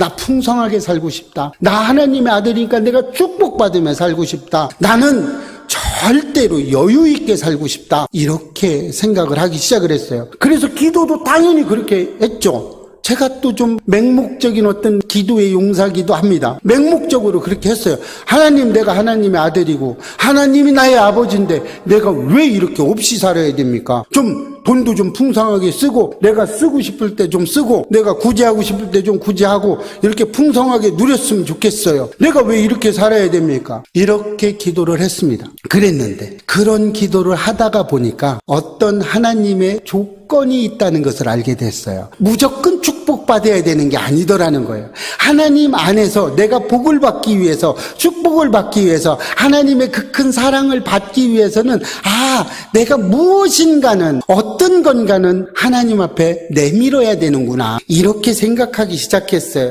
나 풍성하게 살고 싶다. 나 하나님의 아들이니까 내가 축복받으며 살고 싶다. 나는 절대로 여유 있게 살고 싶다. 이렇게 생각을 하기 시작을 했어요. 그래서 기도도 당연히 그렇게 했죠. 제가 또 좀 맹목적인 어떤 기도의 용사기도 합니다. 맹목적으로 그렇게 했어요. 하나님, 내가 하나님의 아들이고, 하나님이 나의 아버지인데, 내가 왜 이렇게 없이 살아야 됩니까? 좀, 돈도 좀 풍성하게 쓰고, 내가 쓰고 싶을 때 좀 쓰고, 내가 구제하고 싶을 때 좀 구제하고, 이렇게 풍성하게 누렸으면 좋겠어요. 내가 왜 이렇게 살아야 됩니까? 이렇게 기도를 했습니다. 그랬는데, 그런 기도를 하다가 보니까 어떤 하나님의 조건이 있다는 것을 알게 됐어요. 무조건 축복받아야 되는 게 아니더라는 거예요. 하나님 안에서 내가 복을 받기 위해서, 축복을 받기 위해서, 하나님의 그 큰 사랑을 받기 위해서는, 아, 내가 무엇인가는, 어떤 건가는 하나님 앞에 내밀어야 되는구나. 이렇게 생각하기 시작했어요.